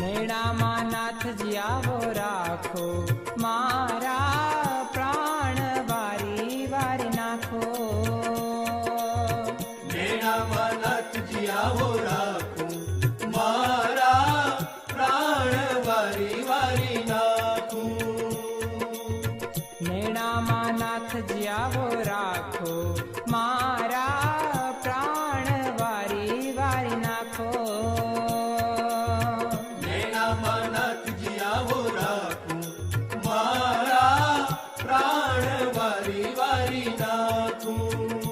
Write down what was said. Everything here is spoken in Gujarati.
મેળામાં નાથજી આવો રાખો મારા પ્રાણ વારી વારી નાખો. મેળામાં નાથજી આવો રાખો મારા પ્રાણ વારી વારી નાખો. મેળામાં નાથજી આવો રાખો મા Marindato.